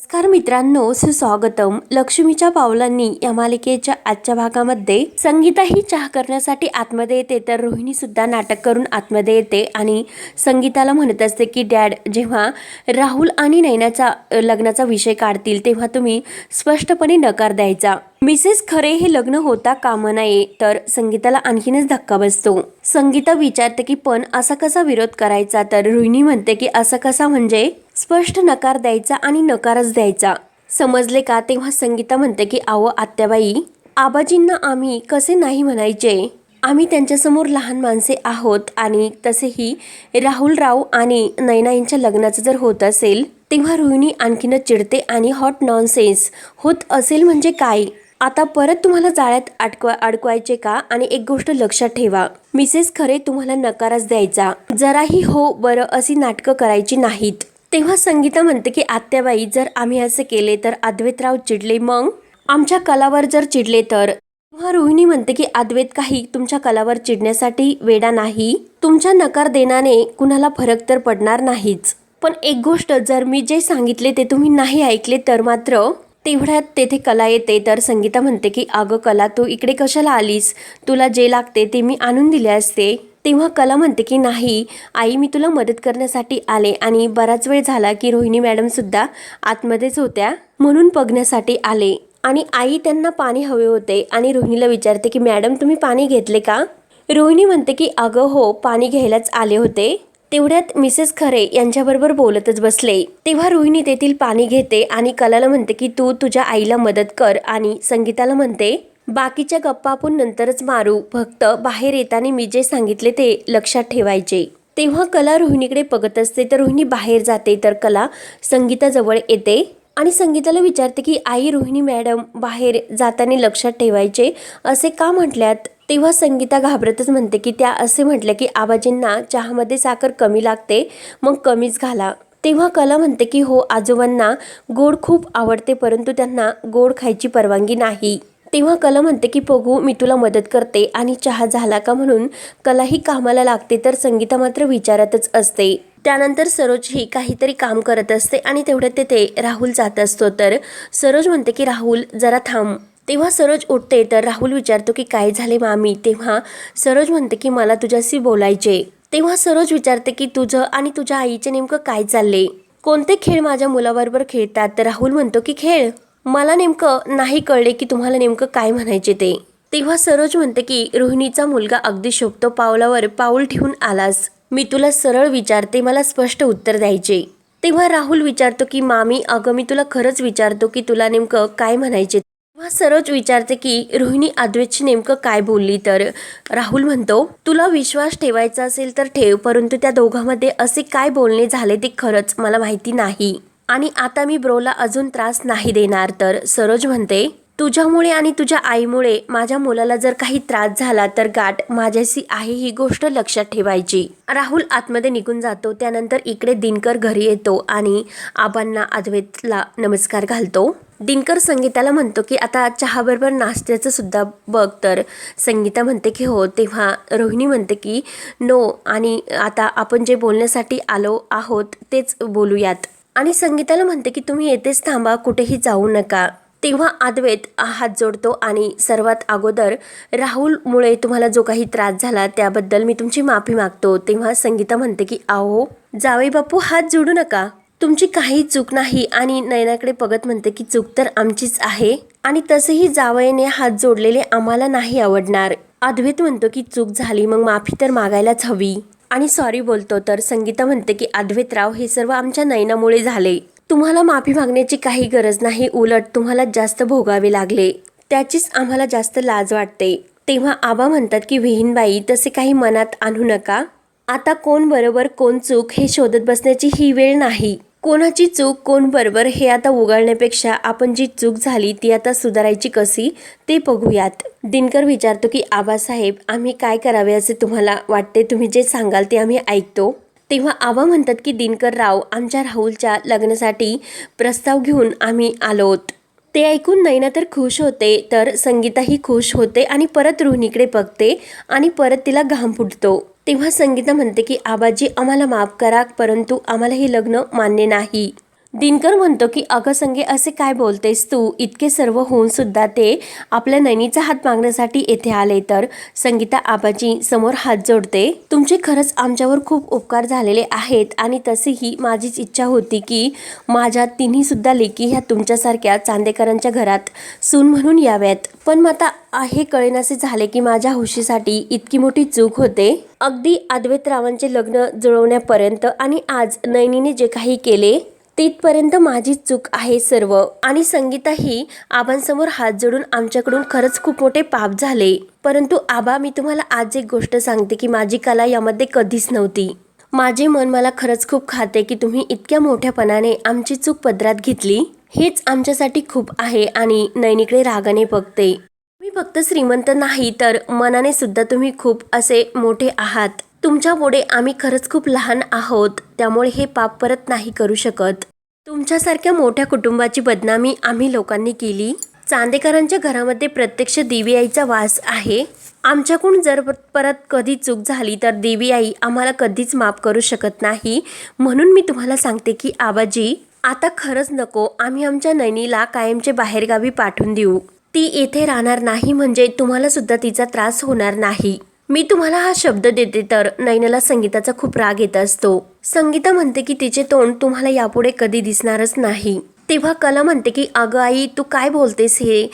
नमस्कार मित्रांनो सुस्वागतम. लक्ष्मीच्या पावलांनी या मालिकेच्या आजच्या भागामध्ये संगीता ही चहा करण्यासाठी आतमध्ये येते तर रोहिणी सुद्धा नाटक करून आतमध्ये येते आणि संगीताला म्हणत असते की डॅड जेव्हा राहुल आणि नैनाचा लग्नाचा विषय काढतील तेव्हा तुम्ही स्पष्टपणे नकार द्यायचा. मिसेस खरे हे लग्न होता कामा नये तर संगीताला आणखीनच धक्का बसतो. संगीता विचारते की पण असा कसा विरोध करायचा? तर रोहिणी म्हणते की असा कसा म्हणजे? स्पष्ट नकार द्यायचा आणि नकारच द्यायचा. समजले का? तेव्हा संगीता म्हणते की आव आत्याबाई आबाजींना आम्ही कसे नाही म्हणायचे? आम्ही त्यांच्यासमोर लहान माणसे आहोत आणि तसेही राहुल राव आणि नैना यांच्या लग्नाचं जर होत असेल तेव्हा रोहिणी आणखीनच चिडते आणि हॉट नॉनसेन्स होत असेल म्हणजे काय? आता परत तुम्हाला जाळ्यात अडकवा अडकवायचे का? आणि एक गोष्ट लक्षात ठेवा. मिसेस खरे तुम्हाला नकारच द्यायचा. जराही हो बरं अशी नाटकं करायची नाहीत. तेव्हा संगीता म्हणते की आत्याबाई जर आम्ही असे केले तर अद्वैतराव चिडले मग? आमच्या कलावर जर चिडले तर? तेव्हा रोहिणी म्हणते की अद्वैत काही तुमच्या कलावर चिडण्यासाठी वेडा नाही. तुमच्या नकार देण्याने कुणाला फरक तर पडणार नाहीच. पण एक गोष्ट जर मी जे सांगितले ते तुम्ही नाही ऐकले तर मात्र तेवढ्यात तेथे कला येते. तर संगीता म्हणते की अगं कला तू इकडे कशाला आलीस? तुला जे लागते ते मी आणून दिले असते. तेव्हा कला म्हणते की नाही आई मी तुला मदत करण्यासाठी आले आणि बराच वेळ झाला की रोहिणी मॅडमसुद्धा आतमध्येच होत्या म्हणून बघण्यासाठी आले. आणि आई त्यांना पाणी हवे होते आणि रोहिणीला विचारते की मॅडम तुम्ही पाणी घेतले का? रोहिणी म्हणते की अगं हो पाणी घ्यायलाच आले होते. तेवढ्यात मिसेस खरे यांच्याबरोबर बोलतच बसले. तेव्हा रोहिणी तेथील पाणी घेते आणि कलाला म्हणते की तू तुझ्या आईला मदत कर आणि संगीताला म्हणते बाकीच्या गप्पा आपण नंतरच मारू. फक्त बाहेर येताना मी जे सांगितले ते लक्षात ठेवायचे. तेव्हा कला रोहिणीकडे बघत असते तर रोहिणी बाहेर जाते तर कला संगीताजवळ येते आणि संगीताला विचारते की आई रोहिणी मॅडम बाहेर जाताना लक्षात ठेवायचे? असे का म्हटल्यात? तेव्हा संगीता घाबरतच म्हणते की त्या असे म्हटलं की आबाजींना चहामध्ये साखर कमी लागते मग कमीच घाला. तेव्हा कला म्हणते की हो आजोबांना गोड खूप आवडते परंतु त्यांना गोड खायची परवानगी नाही. तेव्हा कला म्हणते की बघू मी तुला मदत करते आणि चहा झाला का म्हणून कलाही कामाला लागते तर संगीता मात्र विचारतच असते. त्यानंतर सरोज ही काहीतरी काम करत असते आणि तेवढ्यात तेथे राहुल जात असतो. तर सरोज म्हणते की राहुल जरा थांब. तेव्हा सरोज उठते तर राहुल विचारतो की काय झाले मामी? तेव्हा सरोज म्हणते की मला तुझ्याशी बोलायचे तेव्हा सरोज विचारते की तुझं आणि तुझ्या आईचे नेमकं काय चालले कोणते खेळ माझ्या मुलाबरोबर खेळतात? तर राहुल म्हणतो की खेळ. मला नेमकं नाही कळले की तुम्हाला नेमकं काय म्हणायचे ते. तेव्हा सरोज म्हणते की रोहिणीचा मुलगा अगदी शोभतो पावलावर पाऊल ठेवून आलास. मी तुला सरळ विचारते मला स्पष्ट उत्तर द्यायचे. तेव्हा राहुल विचारतो की मामी अगं मी तुला खरंच विचारतो की तुला नेमकं काय म्हणायचे तेव्हा सरोज विचारते की रोहिणी अद्वैतशी नेमकं काय बोलली? तर राहुल म्हणतो तुला विश्वास ठेवायचा असेल तर ठेव परंतु त्या दोघांमध्ये असे काय बोलणे झाले ते खरंच मला माहिती नाही. आणि आता मी ब्रोला अजून त्रास नाही देणार. तर सरोज म्हणते तुझ्यामुळे आणि तुझ्या आईमुळे माझ्या मुलाला जर काही त्रास झाला तर गाठ माझ्याशी आहे ही गोष्ट लक्षात ठेवायची. राहुल आतमध्ये निघून जातो त्यानंतर इकडे दिनकर घरी येतो आणि आबांना अद्वैतला नमस्कार घालतो. दिनकर संगीताला म्हणतो की आता चहाबरोबर नाश्त्याचं सुद्धा बघ तर. संगीता म्हणते की हो. तेव्हा रोहिणी म्हणते की नो आणि आता आपण जे बोलण्यासाठी आलो आहोत तेच बोलूयात. आणि संगीताला म्हणते की तुम्ही येथेच थांबा कुठेही जाऊ नका. तेव्हा आदवेत हात जोडतो आणि सर्वात अगोदर राहुलमुळे तुम्हाला जो काही त्रास झाला त्याबद्दल मी तुमची माफी मागतो. तेव्हा संगीता म्हणते की आहो जावे बापू हात जोडू नका. तुमची काही चूक नाही आणि नयनाकडे बघत म्हणते की चूक तर आमचीच आहे आणि तसेही जावयाने हात जोडलेले आम्हाला नाही आवडणार. अद्वैत म्हणतो की चूक झाली मग माफी तर मागायलाच हवी. आणि सॉरी बोलतो तर संगीता म्हणते की अद्वैतराव हे सर्व आमच्या नयनामुळे झाले. तुम्हाला माफी मागण्याची काही गरज नाही उलट तुम्हाला जास्त भोगावे लागले. त्याचीच आम्हाला जास्त लाज वाटते. तेव्हा आबा म्हणतात की विहीनबाई तसे काही मनात आणू नका. आता कोण बरोबर कोण चूक हे शोधत बसण्याची ही वेळ नाही. कोणाची चूक कोण बरोबर हे आता उगाळण्यापेक्षा आपण जी चूक झाली ती आता सुधारायची कशी ते बघूयात. दिनकर विचारतो की आबासाहेब आम्ही काय करावे असे तुम्हाला वाटते? तुम्ही जे सांगाल ते आम्ही ऐकतो. तेव्हा आबा म्हणतात की दिनकर राव आमच्या राहुलच्या लग्नासाठी प्रस्ताव घेऊन आम्ही आलोत ते ऐकून नैना तर खुश होते तर संगीताही खुश होते आणि परत रोहिणीकडे बघते आणि परत तिला घाम फुटतो. तेव्हा संगीता म्हणते की आबाजी आम्हाला माफ करा परंतु आम्हाला हे लग्न मान्य नाही. दिनकर म्हणतो की अगं संगे असे काय बोलतेस तू? इतके सर्व होऊन सुद्धा ते आपल्या नैनीचा हात मागण्यासाठी येथे आले तर? संगीता आबाजी समोर हात जोडते तुमचे खरंच आमच्यावर खूप उपकार झालेले आहेत आणि तसेही माझीच इच्छा होती की माझ्या तिन्ही सुद्धा लेकी ह्या तुमच्यासारख्या चांदेकरांच्या घरात सून म्हणून याव्यात. पण मग आता हे कळेनासे झाले की माझ्या हुशीसाठी इतकी मोठी चूक होते. अगदी अद्वैतरावांचे लग्न जुळवण्यापर्यंत आणि आज नैनीने जे काही केले तिथपर्यंत माझी चूक आहे सर्व. आणि संगीता ही आबांसमोर हात जोडून आमच्याकडून खरंच खूप मोठे पाप झाले. परंतु आबा मी तुम्हाला आज एक गोष्ट सांगते की माझी कला यामध्ये कधीच नव्हती. माझे मन मला खरंच खूप खाते की तुम्ही इतक्या मोठ्यापणाने आमची चूक पदरात घेतली. हेच आमच्यासाठी खूप आहे आणि नैनिकडे रागाने बघते. मी फक्त श्रीमंत नाही तर मनाने सुद्धा तुम्ही खूप असे मोठे आहात. तुमच्यापुढे आम्ही खरंच खूप लहान आहोत त्यामुळे हे पाप परत नाही करू शकत. तुमच्यासारख्या मोठ्या कुटुंबाची बदनामी आम्ही लोकांनी केली. चांदेकरांच्या घरामध्ये प्रत्यक्ष देवी आईचा वास आहे. आमच्याकडून जर परत कधी चूक झाली तर देवी आई आम्हाला कधीच माफ करू शकत नाही. म्हणून मी तुम्हाला सांगते की आबाजी आता खरंच नको आम्ही आमच्या नैनीला कायमचे बाहेरगावी पाठवून देऊ. ती येथे राहणार नाही म्हणजे तुम्हाला सुद्धा तिचा त्रास होणार नाही. मी तुम्हाला हा शब्द देते तर नैनाला संगीताचा खूप राग येत असतो. संगीता म्हणते की तिचे तोंड तुम्हाला यापुढे कधी दिसणारच नाही. तेव्हा कला म्हणते की अगं आई तू काय बोलतेस हे?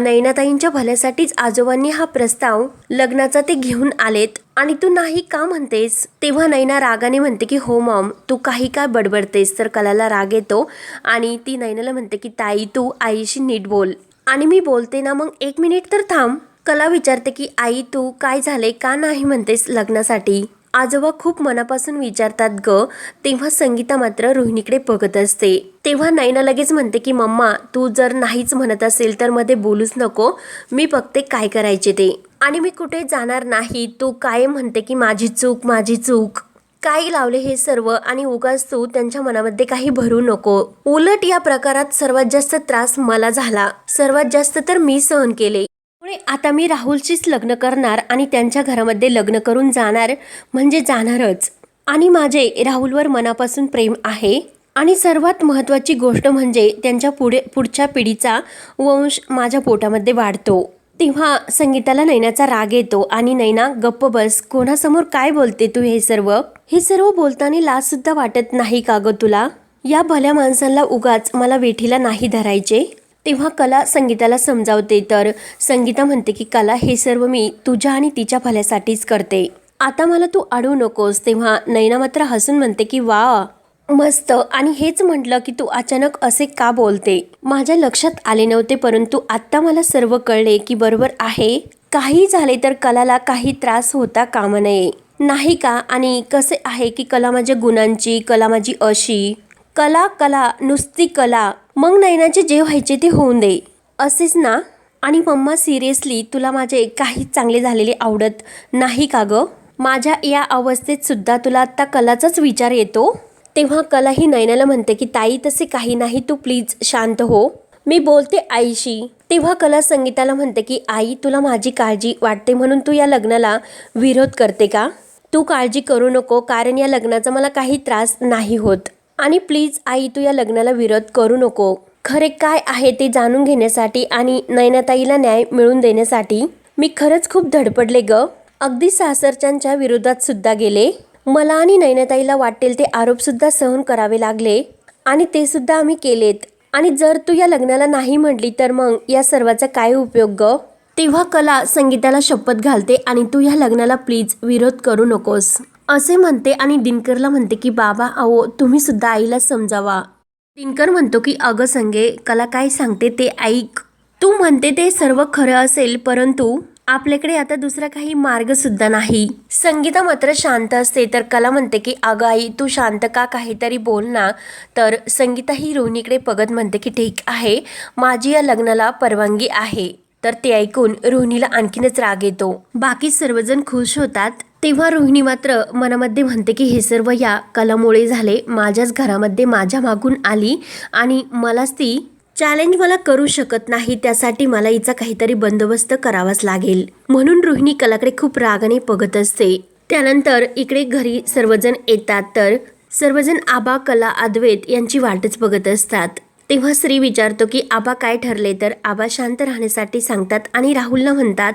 नैनाताईंच्या भल्यासाठीच आजोबांनी हा प्रस्ताव लग्नाचा ते घेऊन आलेत. आणि तू नाही का म्हणतेस? तेव्हा नैना रागाने म्हणते की हो मॉम तू काही काय बडबडतेस? तर कलाला राग येतो आणि ती नैनाला म्हणते की ताई तू आईशी नीट बोल. आणि मी बोलते ना मग एक मिनिट तर थांब. कला विचारते की आई तू काय झाले का नाही? म्हणतेस लग्नासाठी. आजोबा खूप मनापासून विचारतात ग तेव्हा संगीता मात्र रोहिणीकडे बघत असते. तेव्हा नैना लगेच म्हणते की मम्मा तू जर नाहीच म्हणत असेल तर मध्ये बोलूच नको. मी बघते काय करायचे ते. आणि मी कुठे जाणार नाही. तू काय म्हणते की माझी चूक माझी चूक. काय लावले हे सर्व आणि उगाच तू त्यांच्या मनामध्ये काही भरू नको. उलट या प्रकारात सर्वात जास्त त्रास मला झाला. सर्वात जास्त तर मी सहन केले. त्यामुळे आता मी राहुलशीच लग्न करणार आणि त्यांच्या घरामध्ये लग्न करून जाणार म्हणजे जाणारच. आणि माझे राहुलवर मनापासून प्रेम आहे. आणि सर्वात महत्त्वाची गोष्ट म्हणजे त्यांच्या पुढे पुढच्या पिढीचा वंश माझ्या पोटामध्ये वाढतो. तेव्हा संगीताला नैनाचा राग येतो आणि नैना गप्प बस कोणासमोर काय बोलते तू हे सर्व? हे सर्व बोलताना लाजसुद्धा वाटत नाही का ग तुला? या भल्या माणसांना उगाच मला वेठीला नाही धरायचे. तेव्हा कला संगीताला समजावते तर संगीता म्हणते की कला हे सर्व मी तुझ्या आणि तिच्या भल्यासाठीच करते. आता मला तू अडवू नकोस. तेव्हा नैना मात्र हसून म्हणते की वा मस्त. आणि हेच म्हटलं की तू अचानक असे का बोलते? माझ्या लक्षात आले नव्हते परंतु आत्ता मला सर्व कळले की बरोबर आहे. काही झाले तर कलाला काही त्रास होता कामा नये. नाही का? आणि कसे आहे की कला माझ्या गुणांची कला माझी अशी. कला कला नुसती कला. मग नयनाचे जे व्हायचे ते होऊन दे. असेच ना. आणि मम्मा सिरियसली तुला माझे काही चांगले झालेले आवडत नाही का ग? माझ्या या अवस्थेत सुद्धा तुला आत्ता कलाचाच विचार येतो? तेव्हा कला ही नयनाला म्हणते की ताई तसे काही नाही. तू प्लीज शांत हो. मी बोलते आईशी. तेव्हा कला संगीताला म्हणते की आई तुला माझी काळजी वाटते म्हणून तू या लग्नाला विरोध करते का? तू काळजी करू नको. कारण या लग्नाचा मला काही त्रास नाही होत. आणि प्लीज आई तू या लग्नाला विरोध करू नको. खरे काय आहे ते जाणून घेण्यासाठी आणि नयनाताईला न्याय मिळवून देण्यासाठी? मी खरंच खूप धडपडले ग. अगदी सासरच्यांच्या विरोधात सुद्धा गेले. मला आणि नयनाताईला वाटेल ते आरोप सुद्धा सहन करावे लागले आणि ते सुद्धा आम्ही केलेत. आणि जर तू या लग्नाला नाही म्हटली तर मग या सर्वाचा काय उपयोग ग? तेव्हा कला संगीताला शपथ घालते आणि तू या लग्नाला प्लीज विरोध करू नकोस. असे म्हणते आणि दिनकरला म्हणते की बाबा अहो तुम्ही सुद्धा आईला समजावा. दिनकर म्हणतो की अगं संगे कला काय सांगते ते ऐक. तू म्हणते ते सर्व खरं असेल परंतु आपल्याकडे आता दुसरा काही मार्ग सुद्धा नाही. संगीता मात्र शांत असते तर कला म्हणते की अगं आई तू शांत का काहीतरी बोल ना. तर संगीता ही रोहिणीकडे बघत म्हणते की ठीक आहे माझी या लग्नाला परवानगी आहे. तर ते ऐकून रोहिणीला आणखीनच राग येतो. बाकी सर्वजण खुश होतात. तेव्हा रोहिणी मात्र मनामध्ये म्हणते की हे सर्व या कलामुळे झाले. माझ्याच घरामध्ये माझ्या मागून आली आणि मलाच ती चॅलेंज मला करू शकत नाही. त्यासाठी मला हिचा काहीतरी बंदोबस्त करावाच लागेल. म्हणून रोहिणी कलाकडे खूप रागाने बघत असते. त्यानंतर इकडे घरी सर्वजण येतात तर सर्वजण आबा कला अद्वैत यांची वाटच बघत असतात. तेव्हा श्री विचारतो की आबा काय ठरले? तर आबा शांत राहण्यासाठी सांगतात आणि राहुलला म्हणतात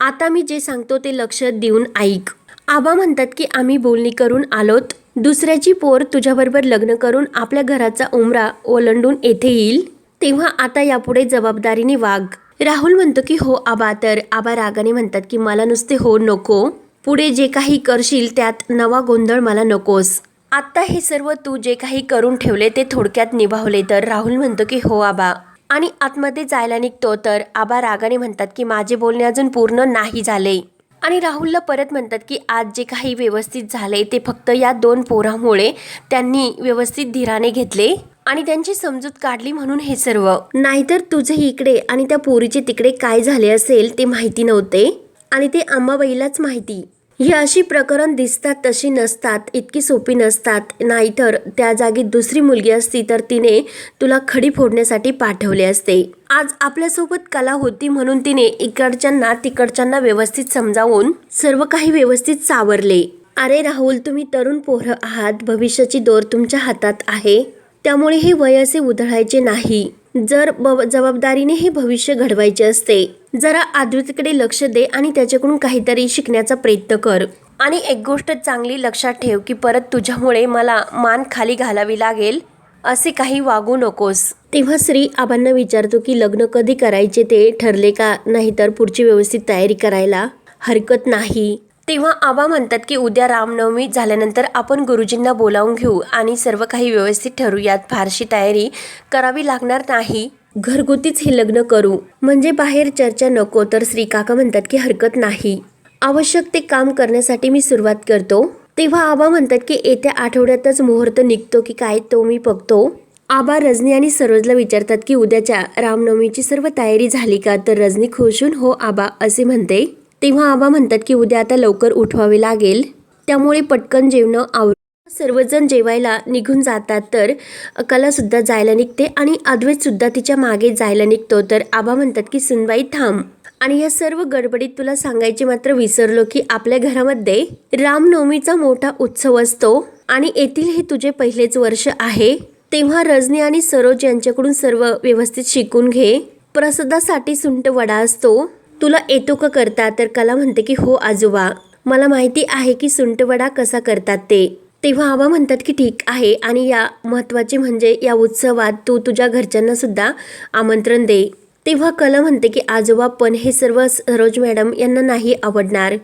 आता मी जे सांगतो ते लक्ष देऊन ऐक. आबा म्हणतात की आम्ही बोलणी करून आलोत. दुसऱ्याची पोर तुझ्याबरोबर लग्न करून आपल्या घराचा उमरा ओलांडून येथे येईल. तेव्हा आता यापुढे जबाबदारीने वाघ. राहुल म्हणतो की हो आबा. तर आबा रागाने म्हणतात की मला नुसते हो नको. पुढे जे काही करशील त्यात नवा गोंधळ मला नकोस. आत्ता हे सर्व तू जे काही करून ठेवले ते थोडक्यात निभावले. तर राहुल म्हणतो की हो आबा. आणि आतमध्ये जायला निघतो. तर आबा रागाने म्हणतात की माझे बोलणे अजून पूर्ण नाही झाले. आणि राहुलला परत म्हणतात की आज जे काही व्यवस्थित झाले ते फक्त या दोन पोरामुळे त्यांनी व्यवस्थित धीराने घेतले आणि त्यांची समजूत काढली म्हणून हे सर्व. नाहीतर तुझे इकडे आणि त्या पोरीचे तिकडे काय झाले असेल ते माहिती नव्हते? आणि ते अंबाबाईलाच माहिती. ही अशी प्रकरण दिसतात तशी नसतात इतकी सोपी नसतात. नाहीतर त्या जागी दुसरी मुलगी असती तर तिने तुला खडी फोडण्यासाठी पाठवले असते. आज आपल्यासोबत कला होती म्हणून तिने इकडच्यांना तिकडच्यांना व्यवस्थित समजावून सर्व काही व्यवस्थित सावरले. अरे राहुल तुम्ही तरुण पोरं आहात. भविष्याची दोर तुमच्या हातात आहे. त्यामुळे हे वय असे उधळायचे नाही. जर ब- जबाबदारीने हे भविष्य घडवायचे असते जरा आद्वितीकडे लक्ष दे आणि त्याच्याकडून काहीतरी शिकण्याचा प्रयत्न कर. आणि एक गोष्ट चांगली लक्षात ठेव की परत तुझ्यामुळे मला मान खाली घालावी लागेल असे काही वागू नकोस. तेव्हा श्री आबांना विचारतो की लग्न कधी करायचे ते ठरले का? नाहीतर पुढची व्यवस्थित तयारी करायला हरकत नाही. तेव्हा आबा म्हणतात की उद्या रामनवमी झाल्यानंतर आपण गुरुजींना बोलावून घेऊ आणि सर्व काही व्यवस्थित ठरू. यात फारशी तयारी करावी लागणार नाही. घरगुतीच हे लग्न करू. म्हणजे बाहेर चर्चा नको तर श्री काका म्हणतात की हरकत नाही. आवश्यक ते काम करण्यासाठी मी सुरुवात करतो. तेव्हा आबा म्हणतात की येत्या आठवड्यातच मुहूर्त निघतो की काय तो मी बघतो. आबा रजनी आणि सरोजला विचारतात की उद्याच्या रामनवमीची सर्व तयारी झाली का? तर रजनी खुशून हो आबा असे म्हणते. तेव्हा आबा म्हणतात की उद्या आता लवकर उठवावे लागेल. त्यामुळे पटकन जेवणं आव सर्वजण जेवायला निघून जातात. तर अकालासुद्धा जायला निघते आणि अद्वैतसुद्धा तिच्यामागे जायला निघतो. तर आबा म्हणतात की सुनबाई थांब. आणि या सर्व गडबडीत तुला सांगायचे मात्र विसरलो की आपल्या घरामध्ये रामनवमीचा मोठा उत्सव असतो. आणि येथील हे तुझे पहिलेच वर्ष आहे. तेव्हा रजनी आणि सरोज यांच्याकडून सर्व व्यवस्थित शिकून घे. प्रसादासाठी सुंट वडा असतो. तुला येतो का करता? तर कला म्हणते की हो आजोबा. मला माहिती आहे की सुंटवडा कसा करतात ते. तेव्हा आबा म्हणतात की ठीक आहे आणि या महत्त्वाचे म्हणजे या उत्सवात तू तुझ्या घरच्यांना सुद्धा आमंत्रण दे. तेव्हा कला म्हणते की आजोबा पण हे सर्व सरोज मॅडम यांना नाही आवडणार.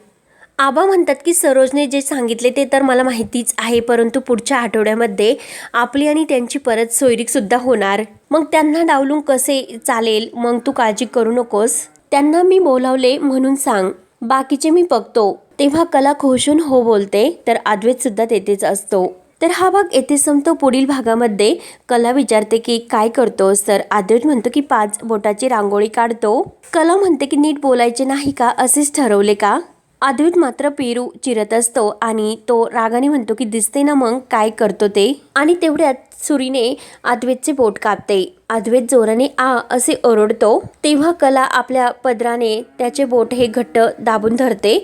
आबा म्हणतात की सरोजने जे सांगितले ते तर मला माहितीच आहे परंतु पुढच्या आठवड्यामध्ये आपली आणि त्यांची परत सोयरीकसुद्धा होणार. मग त्यांना डावलून कसे चालेल? मग तू काळजी करू नकोस. त्यांना मी बोलावले म्हणून सांग. बाकीचे मी बघतो. तेव्हा कला खुशून हो बोलते तर आद्वेत सुद्धा तेथेच असतो. तर हा भाग येथे संपतो. पुढील भागामध्ये कला विचारते की काय करतोस? तर आद्वेत म्हणतो की पाच बोटाची रांगोळी काढतो. कला म्हणते की नीट बोलायचे नाही का? असेच ठरवले का? अद्वैत मात्र पेरू चिरत असतो आणि तो रागाने म्हणतो की दिसते ना मग काय करतो ते? आणि तेवढ्यात सुरीने अद्वैतचे बोट कापते. अद्वैत जोराने आ असे ओरडतो. तेव्हा कला आपल्या पदराने त्याचे बोट हे घट्ट दाबून धरते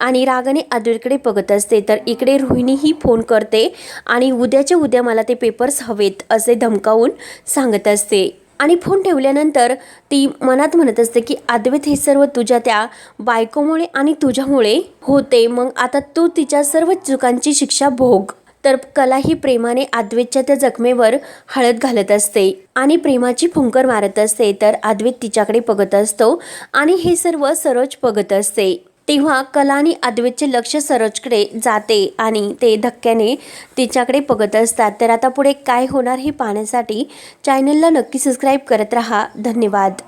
आणि रागाने अद्वैतकडे बघत असते. तर इकडे रोहिणीही फोन करते आणि उद्याच्या उद्या मला ते पेपर्स हवेत असे धमकावून सांगत असते. आणि फोन ठेवल्यानंतर ती मनात म्हणत असते की अद्वैत हे सर्व तुझ्या त्या बायकोमुळे आणि तुझ्यामुळे होते. मग आता तू तिच्या सर्व चुकांची शिक्षा भोग. तर कला ही प्रेमाने अद्वैतच्या त्या जखमेवर हळद घालत असते आणि प्रेमाची फुंकर मारत असते. तर अद्वैत तिच्याकडे बघत असतो आणि हे सर्व सरोज बघत असते. तेव्हा कला आणि अद्वैतचे लक्ष सरोजकडे जाते आणि ते धक्क्याने तिच्याकडे बघत असतात. तर आता पुढे काय होणार हे पाहण्यासाठी चॅनलला नक्की सबस्क्राईब करत राहा. धन्यवाद.